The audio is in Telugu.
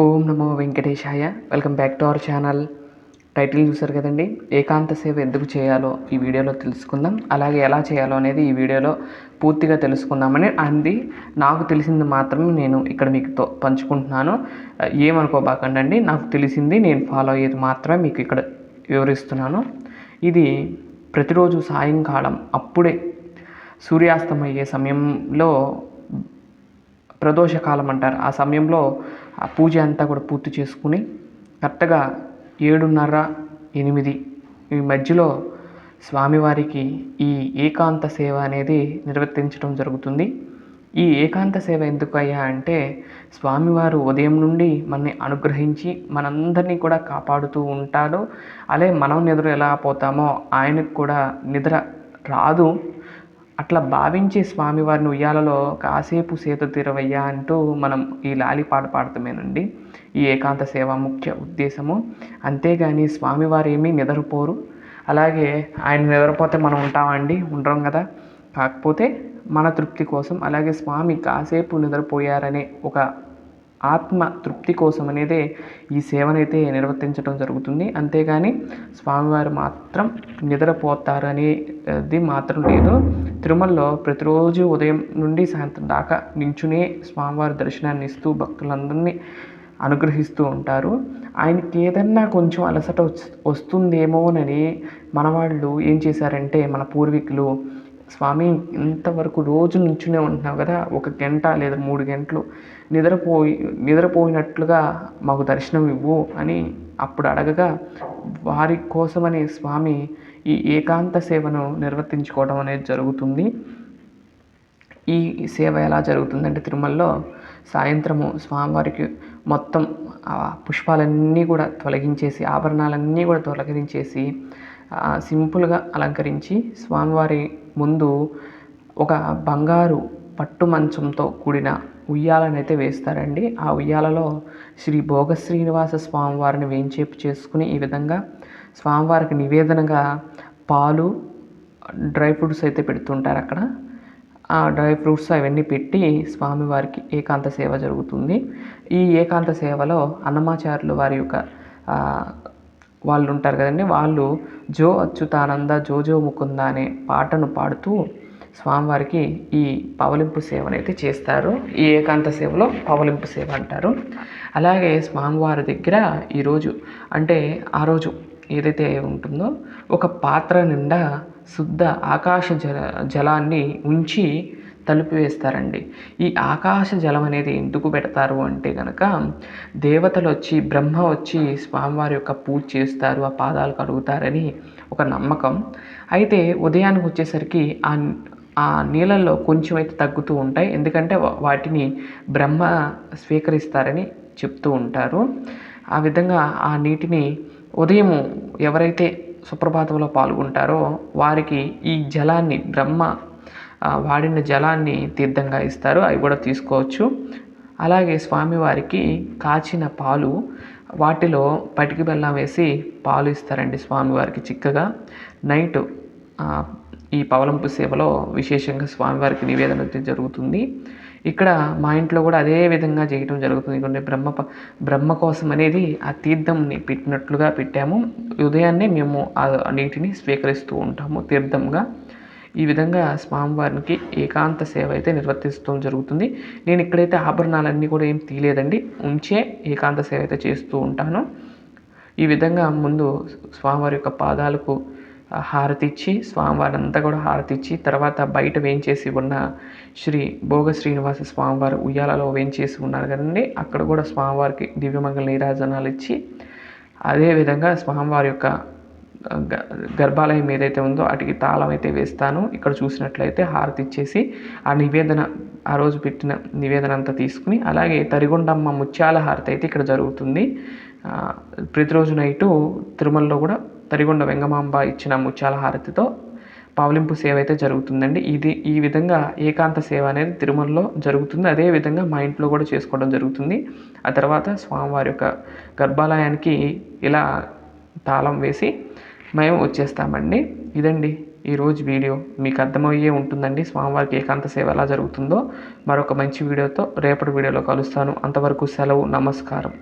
ఓం నమో వెంకటేశాయ. Welcome back to our channel. Title చూసారు కదండి? ఏకాంత సేవ ఎందుకు చేయాలో ఈ వీడియోలో తెలుసుకుందాం. అలాగే ఎలా చేయాలో అనేది ఈ వీడియోలో పూర్తిగా తెలుసుకుందామని అంది. నాకు తెలిసింది మాత్రమే నేను ఇక్కడ మీకుతో పంచుకుంటున్నాను. ఏమనుకోబాకండి అండి? నాకు తెలిసింది నేను ఫాలో అయ్యేది మాత్రమే మీకు ఇక్కడ వివరిస్తున్నాను. ఇది ప్రతిరోజు సాయంకాలం అప్పుడే సూర్యాస్తమయ్యే సమయంలో ప్రదోషకాలం అంటారు ఆ సమయంలో ఆ పూజ అంతా కూడా పూర్తి చేసుకుని కరెక్ట్గా ఏడున్నర ఎనిమిది ఈ మధ్యలో స్వామివారికి ఈ ఏకాంత సేవ అనేది నిర్వర్తించడం జరుగుతుంది. ఈ ఏకాంత సేవ ఎందుకు అయ్యా అంటే స్వామివారు ఉదయం నుండి మనని అనుగ్రహించి మనందరినీ కూడా కాపాడుతూ ఉంటాడు. అలాగే మనం నిద్ర ఎలా పోతామో ఆయనకు కూడా నిద్ర రాదు. అట్లా భావించి స్వామివారిని ఉయ్యాలలో కాసేపు సేత తీరవయ్యా అంటూ మనం ఈ లాలి పాట పాడతామేనండి ఈ ఏకాంత సేవ ముఖ్య ఉద్దేశము. అంతేగాని స్వామివారు ఏమీ నిద్రపోరు. అలాగే ఆయన నిద్రపోతే మనం ఉంటామండి ఉండరం కదా. కాకపోతే మన తృప్తి కోసం అలాగే స్వామి కాసేపు నిద్రపోయారనే ఒక ఆత్మ తృప్తి కోసం అనేది ఈ సేవనైతే నిర్వర్తించడం జరుగుతుంది. అంతేగాని స్వామివారు మాత్రం నిద్రపోతారనేది మాత్రం లేదు. తిరుమలలో ప్రతిరోజు ఉదయం నుండి సాయంత్రం దాకా నించునే స్వామివారి దర్శనాన్ని ఇస్తూ భక్తులందరినీ అనుగ్రహిస్తూ ఉంటారు. ఆయనకి ఏదన్నా కొంచెం అలసట వస్తుందేమోనని మన వాళ్ళు ఏం చేశారంటే మన పూర్వీకులు స్వామి ఇంతవరకు రోజు నుంచునే ఉంటున్నావు కదా ఒక గంట లేదా మూడు గంటలు నిద్రపోయి నిద్రపోయినట్లుగా మాకు దర్శనం ఇవ్వు అని అప్పుడు అడగగా వారి కోసమని స్వామి ఈ ఏకాంత సేవను నిర్వర్తించుకోవడం అనేది జరుగుతుంది. ఈ సేవ ఎలా జరుగుతుందంటే తిరుమలలో సాయంత్రము స్వామివారికి మొత్తం పుష్పాలన్నీ కూడా తొలగించేసి ఆభరణాలన్నీ కూడా తొలగించేసి సింపుల్గా అలంకరించి స్వామివారి ముందు ఒక బంగారు పట్టు మంచంతో కూడిన ఉయ్యాలనైతే వేస్తారండి. ఆ ఉయ్యాలలో శ్రీ భోగ శ్రీనివాస స్వామివారిని వేంచేపు చేసుకుని ఈ విధంగా స్వామివారికి నివేదనగా పాలు డ్రై ఫ్రూట్స్ అయితే పెడుతుంటారు అక్కడ. ఆ డ్రై ఫ్రూట్స్ అవన్నీ పెట్టి స్వామివారికి ఏకాంత సేవ జరుగుతుంది. ఈ ఏకాంత సేవలో అన్నమాచార్యులు వారి యొక్క వాళ్ళు ఉంటారు కదండి. వాళ్ళు జో అచ్యుతానంద జో జో ముకుంద అనే పాటను పాడుతూ స్వామివారికి ఈ పవలింపు సేవనైతే చేస్తారు. ఈ ఏకాంత సేవలో పవలింపు సేవ అంటారు. అలాగే స్వామివారి దగ్గర ఈరోజు అంటే ఆ రోజు ఏదైతే ఉంటుందో ఒక పాత్ర నిండా శుద్ధ ఆకాశ జల జలాన్ని ఉంచి తలుపు వేస్తారండి ఈ ఆకాశ జలం అనేది ఎందుకు పెడతారు అంటే కనుక దేవతలు వచ్చి బ్రహ్మ వచ్చి స్వామివారి యొక్క పూజ చేస్తారు ఆ పాదాలు కడుగుతారని ఒక నమ్మకం. అయితే ఉదయానికి వచ్చేసరికి ఆ ఆ నీళ్ళల్లో కొంచెం అయితే తగ్గుతూ ఉంటాయి. ఎందుకంటే వాటిని బ్రహ్మ స్వీకరిస్తారని చెప్తూ ఉంటారు. ఆ విధంగా ఆ నీటిని ఉదయం ఎవరైతే సుప్రభాతంలో పాల్గొంటారో వారికి ఈ జలాన్ని బ్రహ్మ వాడిన జలాన్ని తీర్థంగా ఇస్తారు. అవి కూడా తీసుకోవచ్చు. అలాగే స్వామివారికి కాచిన పాలు వాటిలో పటికి బెల్లం వేసి పాలు ఇస్తారండి స్వామివారికి చిక్కగా. నైట్ ఈ పవలంపు సేవలో విశేషంగా స్వామివారికి నివేదన జరుగుతుంది. ఇక్కడ మా ఇంట్లో కూడా అదే విధంగా చేయటం జరుగుతుంది. ఎందుకంటే బ్రహ్మ బ్రహ్మ కోసం అనేది ఆ తీర్థంని పెట్టినట్లుగా పెట్టాము. ఉదయాన్నే మేము ఆ నీటిని స్వీకరిస్తూ ఉంటాము తీర్థంగా. ఈ విధంగా స్వామివారికి ఏకాంత సేవ అయితే నిర్వర్తిస్తూ జరుగుతుంది. నేను ఇక్కడైతే ఆభరణాలన్నీ కూడా ఏం తీయలేదండి. ఉంచే ఏకాంత సేవ అయితే చేస్తూ ఉంటాను. ఈ విధంగా ముందు స్వామివారి యొక్క పాదాలకు హారతిచ్చి హారతి ఇచ్చి స్వామివారి అంతా కూడా హారతి ఇచ్చి తర్వాత బయట వేయించేసి ఉన్న శ్రీ భోగ శ్రీనివాస స్వామివారు ఉయ్యాలలో వేయించేసి ఉన్నారు కదండి. అక్కడ కూడా స్వామివారికి దివ్యమంగళ నీరాజనాలు ఇచ్చి అదేవిధంగా స్వామివారి యొక్క గర్భాలయం ఏదైతే ఉందో వాటికి తాళం అయితే వేస్తాను. ఇక్కడ చూసినట్లయితే హారతి ఇచ్చేసి ఆ నివేదన ఆ రోజు పెట్టిన నివేదన అంతా తీసుకుని అలాగే తరిగొండమ్మ ముత్యాల హారతి అయితే ఇక్కడ జరుగుతుంది. ప్రతిరోజు నైటు తిరుమలలో కూడా తరిగొండ వెంగమాంబ ఇచ్చిన ముత్యాల హారతితో పావలింపు సేవ అయితే జరుగుతుందండి. ఇది ఈ విధంగా ఏకాంత సేవ అనేది తిరుమలలో జరుగుతుంది. అదే విధంగా మా ఇంట్లో కూడా చేసుకోవడం జరుగుతుంది. ఆ తర్వాత స్వామివారి యొక్క గర్భాలయానికి ఇలా తాళం వేసి మేము వచ్చేస్తామండి. ఇదండి ఈరోజు వీడియో. మీకు అర్థమయ్యే ఉంటుందండి స్వామివారికి ఏకాంత సేవ ఎలా జరుగుతుందో. మరొక మంచి వీడియోతో రేపటి వీడియోలో కలుస్తాను. అంతవరకు సెలవు నమస్కారం.